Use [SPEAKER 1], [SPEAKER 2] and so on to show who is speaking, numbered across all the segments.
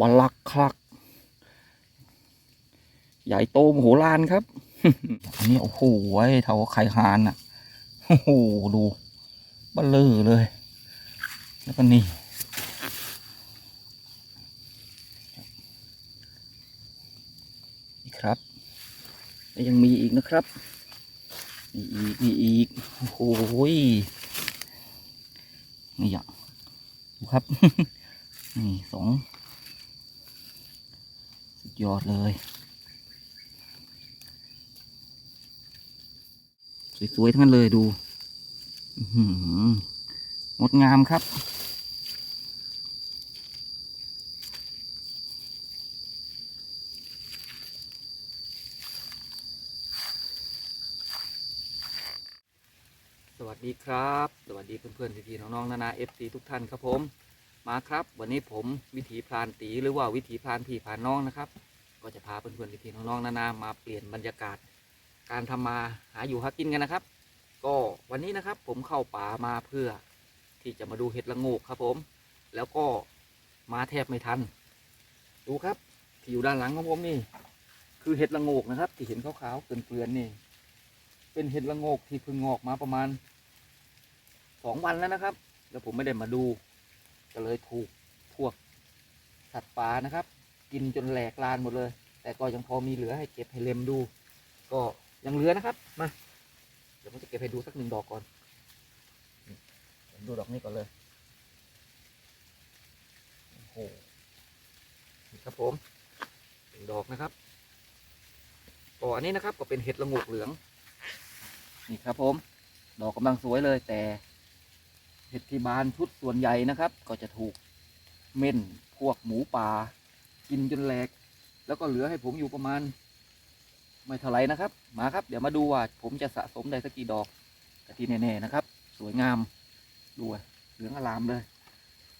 [SPEAKER 1] บลักคลัก ใหญ่โตมโหฬารครับ อันนี้โอ้โหเท่าไข่หานอะ โอ้โห ดูเบัลเลอเลย แล้วก็นี่นี่ครับยังมีอีกนะครับมีอีกมีอีก โอ้โหนี่อย่างดูครับ นี่สอง ยอดเลย สวยๆ ทั้งนั้นเลยดูงดงามครับ สวัสดีครับ สวัสดีเพื่อนๆพี่ๆน้องๆนานาเอฟซีทุกท่านครับผมมาครับ วันนี้ผมวิถีพรานตีหรือว่าวิถีพรานพี่พรานน้องนะครับ ก็จะพาเพื่อนๆพี่ๆน้องๆนานามาเปลี่ยนบรรยากาศ การทำมาหาอยู่หากินกันนะครับ ก็วันนี้นะครับผมเข้าป่ามาเพื่อที่จะมาดูเห็ดละโงกครับผม แล้วก็มาแทบไม่ทัน ดูครับที่อยู่ด้านหลังของผมนี่ คือเห็ดละโงกนะครับ ที่เห็นขาวๆเกลื่อนๆนี่ เป็นเห็ดละโงกที่เพิ่งงอกมาประมาณสองวันแล้วนะครับ แล้วผมไม่ได้มาดู ก็เลยถูกพวกสัตว์ป่านะครับ กินจนแหลกลานหมดเลย แต่ก็ยังพอมีเหลือให้เก็บให้เล็มดู ก็ยังเหลือนะครับมาเดี๋ยวผมจะเก็บให้ดูสักหนึ่งดอกก่อนดูดอกนี้ก่อนเลยโอ้โหนี่ครับผมหนึ่งดอกนะครับก็อันนี้นะครับก็เป็นเห็ดละงกเหลืองนี่ครับผม ดอกกำลังสวยเลย แต่เห็ดที่บานชุดส่วนใหญ่นะครับ ก็จะถูกเม่นพวกหมูป่า กินจนแหลก แล้วก็เหลือให้ผมอยู่ประมาณ ไม่เท่าไรนะครับ มาครับ เดี๋ยวมาดูว่า ผมจะสะสมได้สักกี่ดอกแต่ที่แน่ๆนะครับ สวยงามดูเหลืองอลามเลย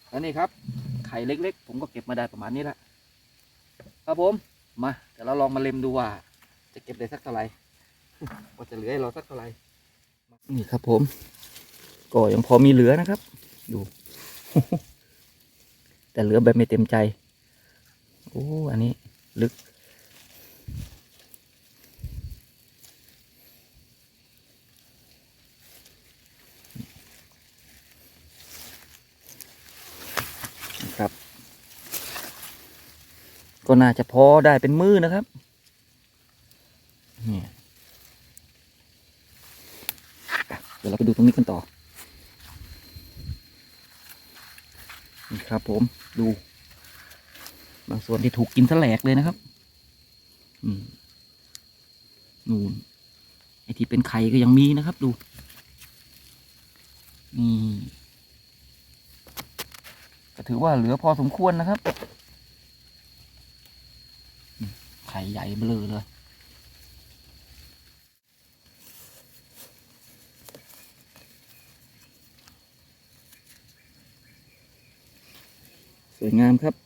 [SPEAKER 1] แล้วนี่ครับ ไข่เล็กๆ ผมก็เก็บมาได้ประมาณนี้ละครับผมมาเดี๋ยวเราลองมาเล็มดูว่า จะเก็บได้สักเท่าไหร่ว่าจะเหลือให้เราสักเท่าไหร่นี่ครับผม ก็ยังพอมีเหลือนะครับ ดู แต่เหลือแบบไม่เต็มใจ โอ้ อันนี้ลึกนะครับ ก็น่าจะพอได้เป็นมือนะครับนี่เดี๋ยวเราไปดูตรงนี้กันต่อ นี่ครับผม ดู บางส่วนที่ถูกกินสแลกเลยนะครับนู่นไอที่เป็นไข่ก็ยังมีนะครับดู นี่ก็ถือว่าเหลือพอสมควรนะครับ ไข่ใหญ่เบลอเลยสวยงามครับ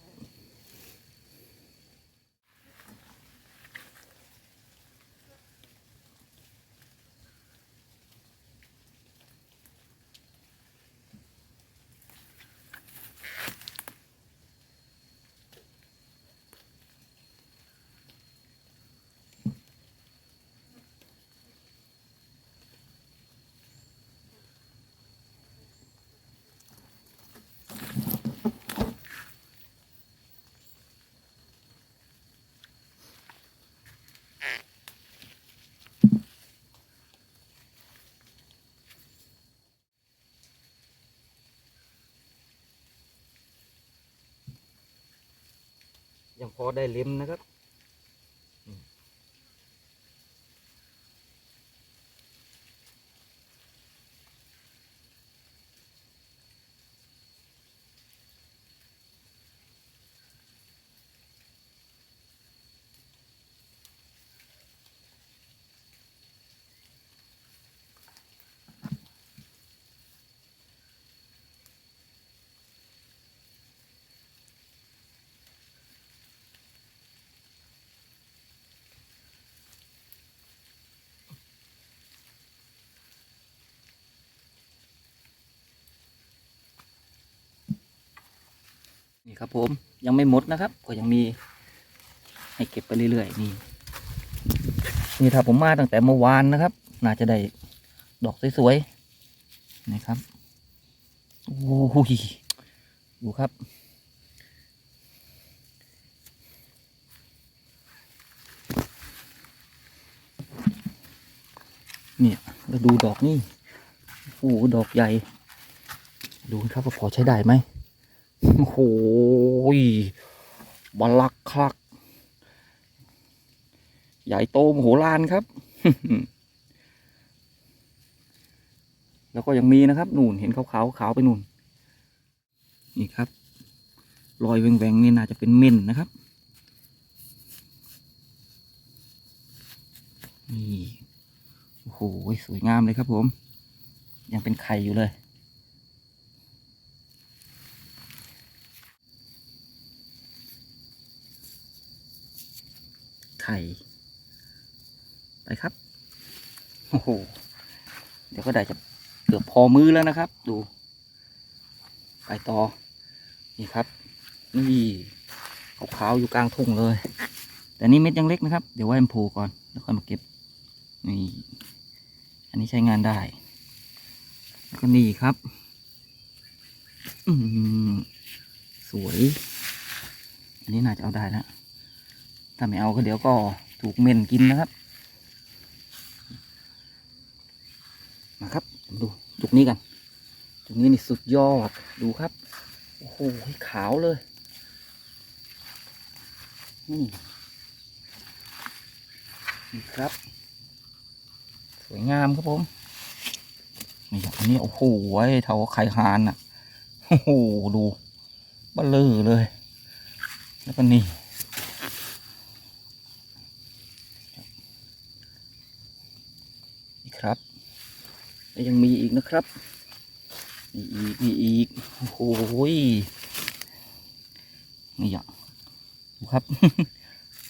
[SPEAKER 1] ยังพอได้เล็มนะครับ ครับผม ยังไม่หมดนะครับ ก็ยังมีให้เก็บไปเรื่อยๆ นี่ นี่ถ้าผมมาตั้งแต่เมื่อวานนะครับ น่าจะได้ดอกสวยๆนะครับ โอ้โหดูครับเนี่ยแล้วดูดอกนี่ โอ้ดอกใหญ่ ดูครับว่าพอใช้ได้ไหม โอ้โหบลักคลัก ใหญ่โตมโหฬารครับ แล้วก็ยังมีนะครับนู่นเห็นขาวขาวๆขาวไปนู่นนี่ครับ รอยแหวงๆนี่น่าจะเป็นเม่นนะครับ นี่ โอ้โห สวยงามเลยครับผม ยังเป็นไข่อยู่เลย ไข่ไปครับโอ้โหเดี๋ยวก็ได้จะเกือบพอมือแล้วนะครับ ดู ไปต่อนี่ครับ นี่ขาวๆอยู่กลางทุ่งเลย แต่นี่เม็ดยังเล็กนะครับ เดี๋ยวไว้มันโผล่ก่อนแล้วค่อยมาเก็บนี่อันนี้ใช้งานได้ แล้วก็นี่ครับอืมสวย อันนี้น่าจะเอาได้แล้ว ถ้าไม่เอาก็เดี๋ยวก็ถูกเม่นกินนะครับ มาครับดูจุกนี้กัน จุกนี้นี่สุดยอดดูครับ โอ้โหขาวเลยนี่นี่ครับ สวยงามครับผมนี่อันนี้โอ้โหเท่าไข่หานอะ โอ้โหดูเบลอเลย แล้วก็นี่ นี่ครับแล้วยังมีอีกนะครับมีอีกมีอีกโอ้โหยนี่อะดูครับ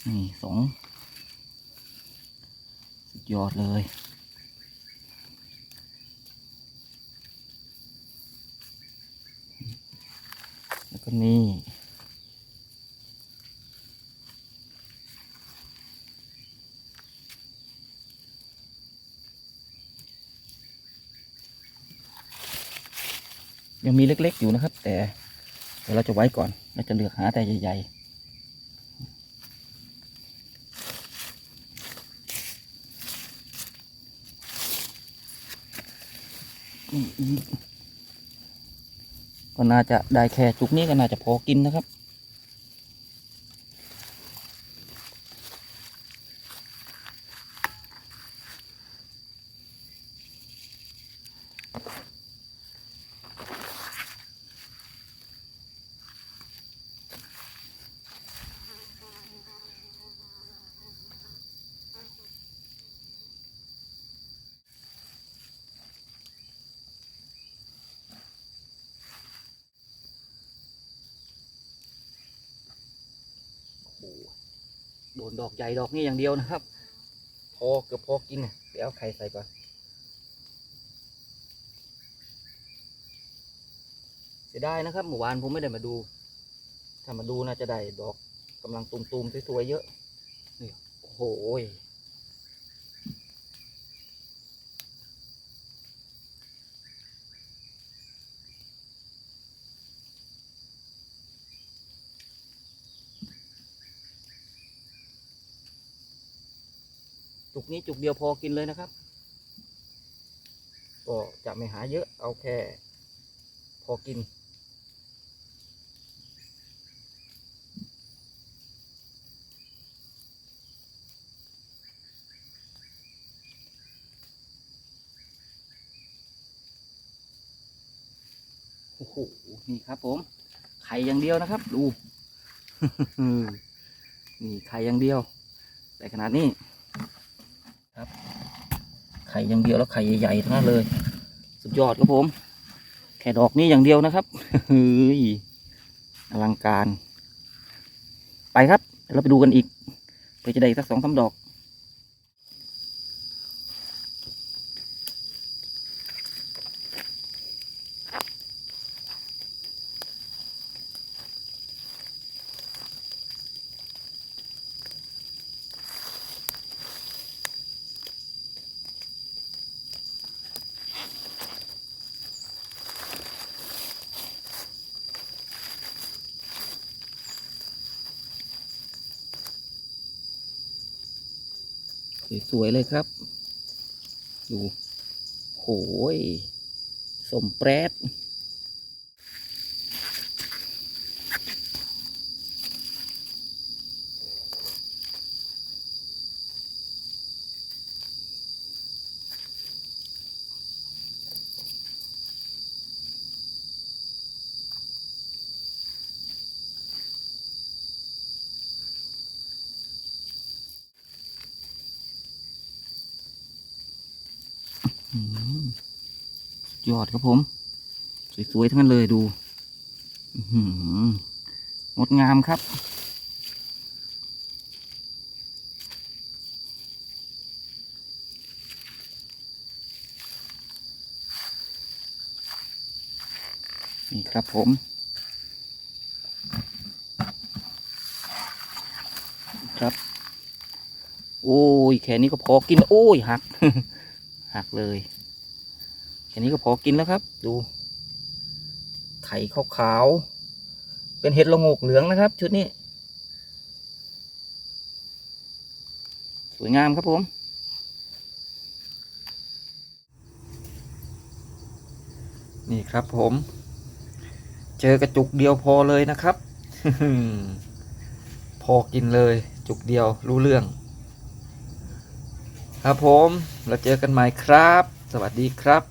[SPEAKER 1] นี่สองสุดยอดเลยแล้วก็นี่ ยังมีเล็กๆอยู่นะครับ แต่เดี๋ยวเราจะไว้ก่อนเราจะเลือกหาแต่ใหญ่ๆกก็น่าจะได้แค่จุกนี้ก็น่าจะพอกินนะครับ โอ้โห โดนดอกใหญ่ดอกนี้อย่างเดียวนะครับ พอเกือบพอกินเนี่ยเดี๋ยวเอาไข่ใส่ก่อนเสียดายนะครับเมื่อวานผมไม่ได้มาดู ถ้ามาดูน่าจะได้ดอกกำลังตุ่มๆสวยๆเยอะนี่โอ้โหย จุกนี้จุกเดียวพอกินเลยนะครับ ก็จะไม่หาเยอะเอาแค่พอกิน โอ้โห นี่ครับผม ไข่อย่างเดียวนะครับ ดู นี่ไข่อย่างเดียว แต่ขนาดนี้ ข่อย่างเดียวแล้วไข่ใหญ่ๆทั้งนั้นเลย สุดยอดครับผม แค่ดอกนี้อย่างเดียวนะครับเฮ้ยอลังการ ไปครับเราไปดูกันอีกเพื่อจะได้สักสองสามดอก สวยๆเลยครับ ดูโหยสมแปรด ยอดครับผม สวยๆทั้งนั้นเลยดูงดงามครับ นี่ครับผมครับ โอ้ย แค่นี้ก็พอกิน โอ้ย หัก หักเลยแค่นี้ก็พอกินแล้วครับ ดู ไข่ขาวๆ เป็นเห็ดละโงกเหลืองนะครับ ชุดนี้ สวยงามครับผมนี่ครับผม เจอกระจุกเดียวพอเลยนะครับ พอกินเลย จุกเดียวรู้เรื่อง ครับผม เราเจอกันใหม่ครับ สวัสดีครับ